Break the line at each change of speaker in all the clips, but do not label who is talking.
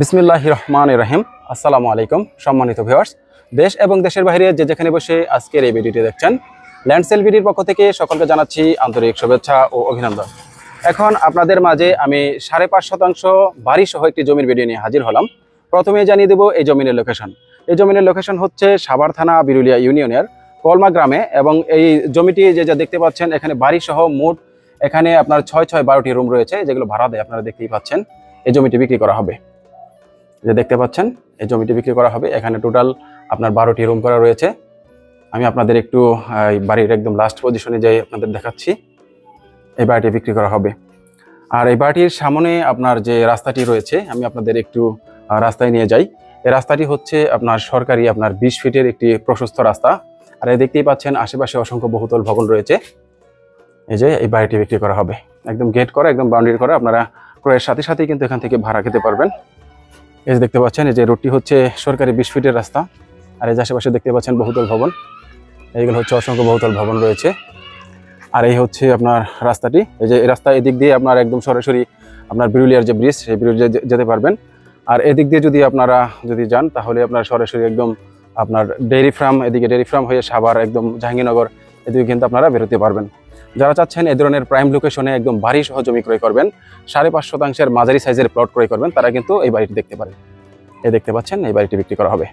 বিসমিল্লাহ রহমান রহিম। আসসালামু আলাইকুম, সম্মানিত ভিউয়ার্স দেশ এবং দেশের বাইরে যে যেখানে বসে আজকের এই ভিডিওটি দেখছেন ল্যান্ডসেল ভিডিওর পক্ষ থেকে সকলকে জানাচ্ছি আন্তরিক শুভেচ্ছা ও অভিনন্দন। এখন আপনাদের মাঝে আমি সাড়ে পাঁচ শতাংশ বাড়ি সহ একটি জমির ভিডিও নিয়ে হাজির হলাম। প্রথমে জানিয়ে দেব এই জমিনের লোকেশন এই জমিনের লোকেশন হচ্ছে সাভার থানা বিরুলিয়া ইউনিয়নের কলমা গ্রামে এবং এই জমিটি যে যা দেখতে পাচ্ছেন, এখানে বাড়ি সহ মোট এখানে আপনার ছয় ছয় বারোটি রুম রয়েছে, যেগুলো ভাড়া দেয়, আপনারা দেখতেই পাচ্ছেন। এই জমিটি বিক্রি করা হবে। যে দেখতে পাচ্ছেন, এই জমিটি বিক্রি করা হবে। এখানে টোটাল আপনার বারোটি রুম করা রয়েছে। আমি আপনাদের একটু বাড়ির একদম লাস্ট পজিশনে যাই আপনাদের দেখাচ্ছি। এই বাড়িটি বিক্রি করা হবে। আর এই বাড়িটির সামনে আপনার যে রাস্তাটি রয়েছে, আমি আপনাদের একটু রাস্তায় নিয়ে যাই। এই রাস্তাটি হচ্ছে আপনার সরকারি আপনার বিশ ফিটের একটি প্রশস্ত রাস্তা। আর এই দেখতেই পাচ্ছেন, আশেপাশে অসংখ্য বহুতল ভবন রয়েছে। এই যে এই বাড়িটি বিক্রি করা হবে। একদম গেট করা, একদম বাউন্ডারি করা। আপনারা ক্রয়ের সাথে সাথেই কিন্তু এখান থেকে ভাড়া খেতে পারবেন। এই যে দেখতে পাচ্ছেন, এই যে রোডটি হচ্ছে সরকারি বিশ ফিটের রাস্তা। আর এই যে আশেপাশে দেখতে পাচ্ছেন বহুতল ভবন। এইগুলো হচ্ছে অসংখ্য বহুতল ভবন রয়েছে। আর এই হচ্ছে আপনার রাস্তাটি। এই যে রাস্তা এদিক দিয়ে আপনার একদম সরাসরি আপনার বিরুলিয়ার যে ব্রিজ, সেই ব্রিজে যেতে পারবেন। আর এদিক দিয়ে যদি আপনারা যদি যান, তাহলে আপনার সরাসরি একদম আপনার ডেয়ারি ফার্ম, এদিকে ডেয়ারি ফার্ম হয়ে সাভার, একদম জাহাঙ্গীরনগর, এদিকে কিন্তু আপনারা বেরোতে পারবেন। যারা চাচ্ছেন এ ধরনের প্রাইম লোকেশনে একদম বাড়ি সহ জমি ক্রয় করবেন, সাড়ে পাঁচ শতাংশের মাঝারি সাইজের প্লট ক্রয় করবেন, তারা কিন্তু এই বাড়িটি দেখতে পারেন। এই দেখতে পাচ্ছেন, এই বাড়িটি বিক্রি করা হবে।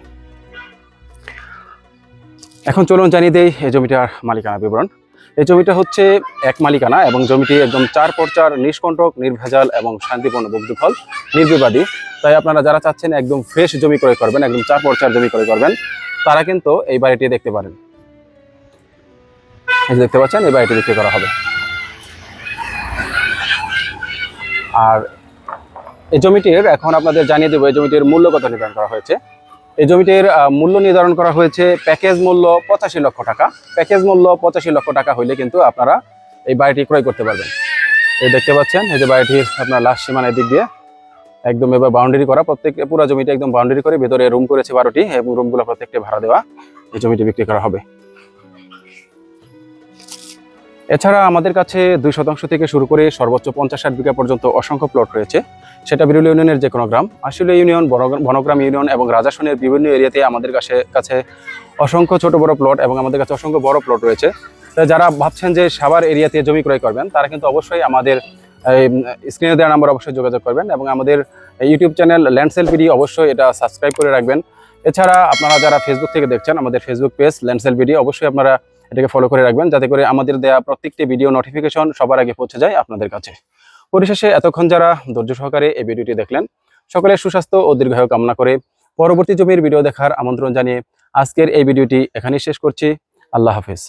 এখন চলুন জানিয়ে দেই এই জমিটার মালিকানা বিবরণ। এই জমিটা হচ্ছে এক মালিকানা এবং জমিটি একদম চার পর চার নিষ্কণ্টক, নির্ভেজাল এবং শান্তিপূর্ণ বগ্ধফল নির্বিবাদী। তাই আপনারা যারা চাচ্ছেন একদম ফ্রেশ জমি ক্রয় করবেন, একদম চার পর চার জমি ক্রয় করবেন, তারা কিন্তু এই বাড়িটি দেখতে পারেন। দেখতে পাচ্ছেন এই বাড়িটি বিক্রি করা হবে। আর এই জমিটির, এখন আপনাদের জানিয়ে দেবো, এই জমিটির মূল্য কত নির্ধারণ করা হয়েছে। এই জমিটির মূল্য নির্ধারণ করা হয়েছে প্যাকেজ মূল্য পঁচাশি লক্ষ টাকা। প্যাকেজ মূল্য পঁচাশি লক্ষ টাকা হইলে কিন্তু আপনারা এই বাড়িটি ক্রয় করতে পারবেন। এই দেখতে পাচ্ছেন, এই যে বাড়িটির আপনার লাস্ট সীমানার দিক দিয়ে একদম এবার বাউন্ডারি করা, প্রত্যেক, পুরো জমিটা একদম বাউন্ডারি করে, ভেতরে রুম করেছে বারোটি, এবং রুমগুলো প্রত্যেকটি ভাড়া দেওয়া এই জমিটি বিক্রি করা হবে। এছাড়া আমাদের কাছে দুই শতাংশ থেকে শুরু করে সর্বোচ্চ পঞ্চাশ ষাট বিঘা পর্যন্ত অসংখ্য প্লট রয়েছে। সেটা বিরুল ইউনিয়নের যে কোনো গ্রাম। আসলে ইউনিয়ন, বনগ্রাম- বনগ্রাম ইউনিয়ন এবং রাজাসনের বিভিন্ন এরিয়াতে আমাদের কাছে কাছে অসংখ্য ছোট বড় প্লট এবং আমাদের কাছে অসংখ্য বড় প্লট রয়েছে। যারা ভাবছেন যে সাভার এরিয়াতে জমি ক্রয় করবেন, তারা কিন্তু অবশ্যই আমাদের স্ক্রিনে দেওয়া নাম্বার অবশ্যই যোগাযোগ করবেন এবং আমাদের ইউটিউব চ্যানেল ল্যান্ডসেল পিডি অবশ্যই এটা সাবস্ক্রাইব করে রাখবেন। এছাড়া আপনারা যারা ফেসবুক থেকে দেখছেন, আমাদের ফেসবুক পেজ ল্যান্ডসেল ভিডিও অবশ্যই আপনারা এটাকে ফলো করে রাখবেন, যাতে করে আমাদের দেয়া প্রত্যেকটি ভিডিও নোটিফিকেশন সবার আগে পৌঁছে যায় আপনাদের কাছে। পরিশেষে এতক্ষণ যারা ধৈর্য সহকারে এই ভিডিওটি দেখলেন সকলের সুস্বাস্থ্য ও দীর্ঘায়ু কামনা করে পরবর্তী জমির ভিডিও দেখার আমন্ত্রণ জানিয়ে আজকের এই ভিডিওটি এখানেই শেষ করছি। আল্লাহ হাফেজ।